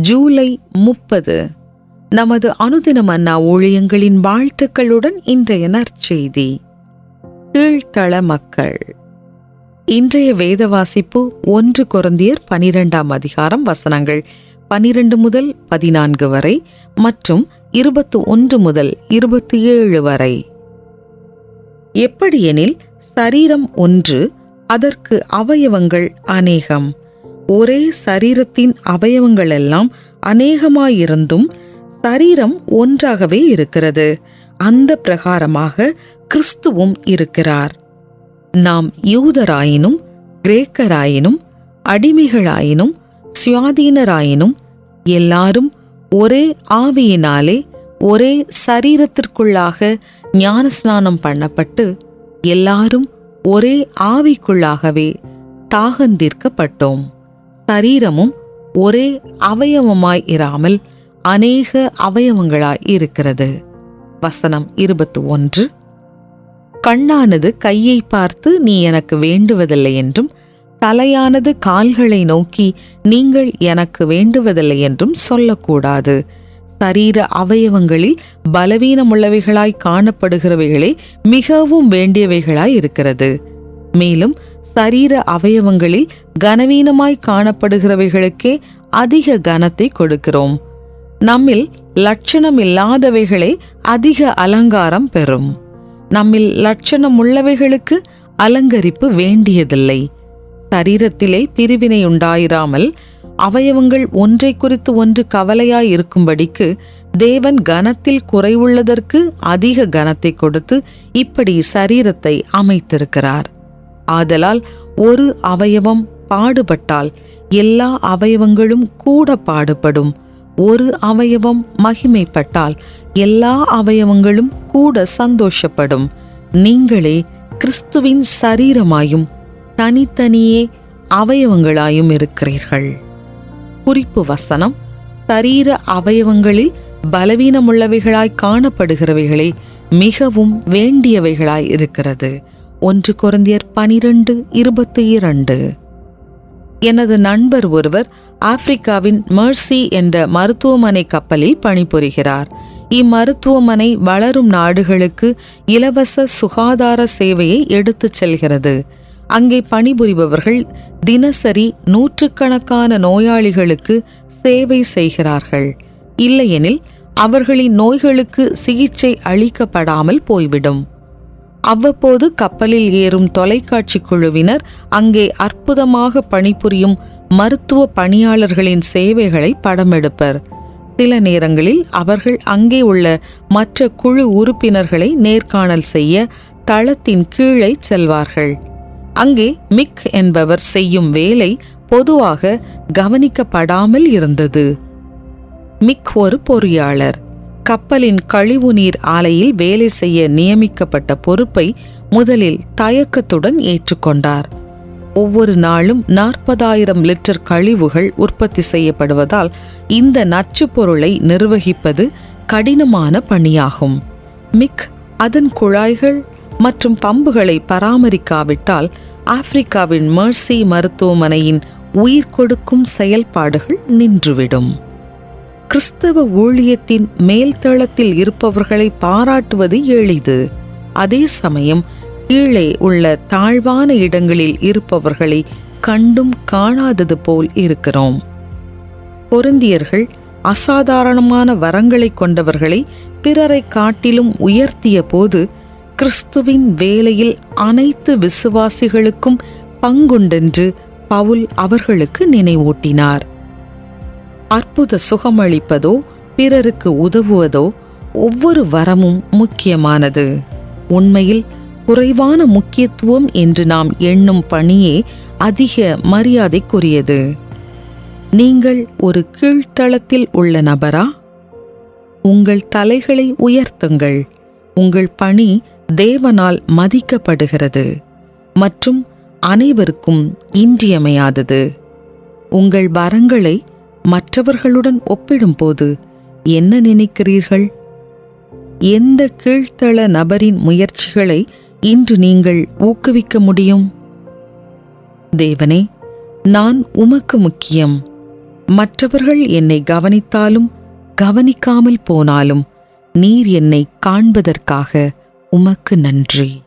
ஜூலை முப்பது. நமது அனுதினம் அண்ணா ஊழியங்களின் வாழ்த்துக்களுடன் இன்றைய நற்செய்தி. கீழ்த்தள மக்கள். இன்றைய வேத வாசிப்பு ஒன்று கொருந்தியர் பனிரெண்டாம் அதிகாரம் வசனங்கள் பனிரெண்டு முதல் பதினான்கு வரை மற்றும் இருபத்து ஒன்று முதல் இருபத்தி ஏழு வரை. எப்படியெனில் சரீரம் ஒன்று அதற்கு அவயவங்கள் அநேகம். ஒரே சரீரத்தின் அவயவங்களெல்லாம் அநேகமாயிருந்தும் சரீரம் ஒன்றாகவே இருக்கிறது. அந்த பிரகாரமாக கிறிஸ்துவும் இருக்கிறார். நாம் யூதராயினும் கிரேக்கராயினும் அடிமைகளாயினும் சுயாதீனராயினும் எல்லாரும் ஒரே ஆவியினாலே ஒரே சரீரத்திற்குள்ளாக ஞானஸ்நானம் பண்ணப்பட்டு எல்லாரும் ஒரே ஆவிக்குள்ளாகவே தாகந்திருக்கப்பட்டோம் சரீரமும் ஒரே அவயவமாய் இராமல் அநேக அவயவங்களாய் இருக்கிறது. வசனம் இருபத்து ஒன்று கண்ணானது கையை பார்த்து நீ எனக்கு வேண்டுவதில்லை என்றும் தலையானது கால்களை நோக்கி நீங்கள் எனக்கு வேண்டுவதில்லை என்றும் சொல்லக்கூடாது. சரீர அவயவங்களில் பலவீனமுள்ளவைகளாய் காணப்படுகிறவைகளே மிகவும் வேண்டியவைகளாய் இருக்கிறது. மேலும் சரீர அவயவங்களில் கனவீனமாய் காணப்படுகிறவைகளுக்கே அதிக கனத்தை கொடுக்கிறோம். நம்மில் லட்சணம் இல்லாதவைகளே அதிக அலங்காரம் பெறும். நம்மில் லட்சணம் உள்ளவைகளுக்கு அலங்கரிப்பு வேண்டியதில்லை. சரீரத்திலே பிரிவினை உண்டாயிராமல் அவயவங்கள் ஒன்றை குறித்து ஒன்று கவலையாய் இருக்கும்படிக்கு தேவன் கனத்தில் குறைவுள்ளதற்கு அதிக கனத்தை கொடுத்து இப்படி சரீரத்தை அமைத்திருக்கிறார். ஆதலால் ஒரு அவயவம் பாடுபட்டால் எல்லா அவயவங்களும் கூட பாடுபடும். ஒரு அவயவம் மகிமைப்பட்டால் எல்லா அவயவங்களும் கூட சந்தோஷப்படும். நீங்களே கிறிஸ்துவின் சரீரமாயும் தனித்தனியே அவயவங்களாயும் இருக்கிறீர்கள். குறிப்பு வசனம் சரீர அவயவங்களில் பலவீனமுள்ளவைகளாய் காணப்படுகிறவைகளே மிகவும் வேண்டியவைகளாய் இருக்கிறது. ஒன்று குருந்தியர் பனிரெண்டு இருபத்தி இரண்டு. எனது நண்பர் ஒருவர் ஆப்பிரிக்காவின் மர்சி என்ற மருத்துவமனை கப்பலில் பணிபுரிகிறார். இம்மருத்துவமனை வளரும் நாடுகளுக்கு இலவச சுகாதார சேவையை எடுத்துச் செல்கிறது. அங்கே பணிபுரிபவர்கள் தினசரி நூற்றுக்கணக்கான நோயாளிகளுக்கு சேவை செய்கிறார்கள். இல்லையெனில் அவர்களின் நோய்களுக்கு சிகிச்சை அளிக்கப்படாமல் போய்விடும். அவ்வப்போது கப்பலில் ஏறும் தொலைக்காட்சி குழுவினர் அங்கே அற்புதமாக பணிபுரியும் மருத்துவ பணியாளர்களின் சேவைகளை படமெடுப்பர் சில நேரங்களில் அவர்கள் அங்கே உள்ள மற்ற குழு உறுப்பினர்களை நேர்காணல் செய்ய தளத்தின் கீழே செல்வார்கள். அங்கே மிக் என்பவர் செய்யும் வேலை பொதுவாக கவனிக்கப்படாமல் இருந்தது. மிக் ஒரு பொறியாளர். கப்பலின் கழிவு நீர் ஆலையில் வேலை செய்ய நியமிக்கப்பட்ட பொறுப்பை முதலில் தயக்கத்துடன் ஏற்றுக்கொண்டார். ஒவ்வொரு நாளும் நாற்பதாயிரம் லிட்டர் கழிவுகள் உற்பத்தி செய்யப்படுவதால் இந்த நச்சுப் பொருளை நிர்வகிப்பது கடினமான பணியாகும். மிக் அதன் குழாய்கள் மற்றும் பம்புகளை பராமரிக்காவிட்டால் ஆப்பிரிக்காவின் மர்சி மருத்துவமனையின் உயிர் கொடுக்கும் செயல்பாடுகள் நின்றுவிடும். கிறிஸ்தவ ஊழியத்தின் மேல்தளத்தில் இருப்பவர்களை பாராட்டுவது எளிது. அதே சமயம் கீழே உள்ள தாழ்வான இடங்களில் இருப்பவர்களை கண்டும் காணாதது போல் இருக்கிறோம். பொருந்தியர்கள் அசாதாரணமான வரங்களை கொண்டவர்களை பிறரை காட்டிலும் உயர்த்திய போது கிறிஸ்துவின் வேலையில் அனைத்து விசுவாசிகளுக்கும் பங்குண்டென்று பவுல் அவர்களுக்கு நினைவூட்டினார். அற்புத சுகமளிப்பதோ பிறருக்கு உதவுவதோ ஒவ்வொரு வரமும் முக்கியமானது. உண்மையில் குறைவான முக்கியத்துவம் என்று நாம் எண்ணும் பணியே அதிக மரியாதைக்குரியது. நீங்கள் ஒரு கீழ்த்தளத்தில் உள்ள நபரா? உங்கள் தலைகளை உயர்த்துங்கள். உங்கள் பணி தேவனால் மதிக்கப்படுகிறது மற்றும் அனைவருக்கும் இன்றியமையாதது. உங்கள் வரங்களை மற்றவர்களுடன் ஒப்பிடும்போது என்ன நினைக்கிறீர்கள்? எந்த கீழ்த்தள நபரின் முயற்சிகளை இன்று நீங்கள் ஊக்குவிக்க முடியும்? தேவனே நான் உமக்கு முக்கியம். மற்றவர்கள் என்னை கவனித்தாலும் கவனிக்காமல் போனாலும் நீர் என்னை காண்பதற்காக உமக்கு நன்றி.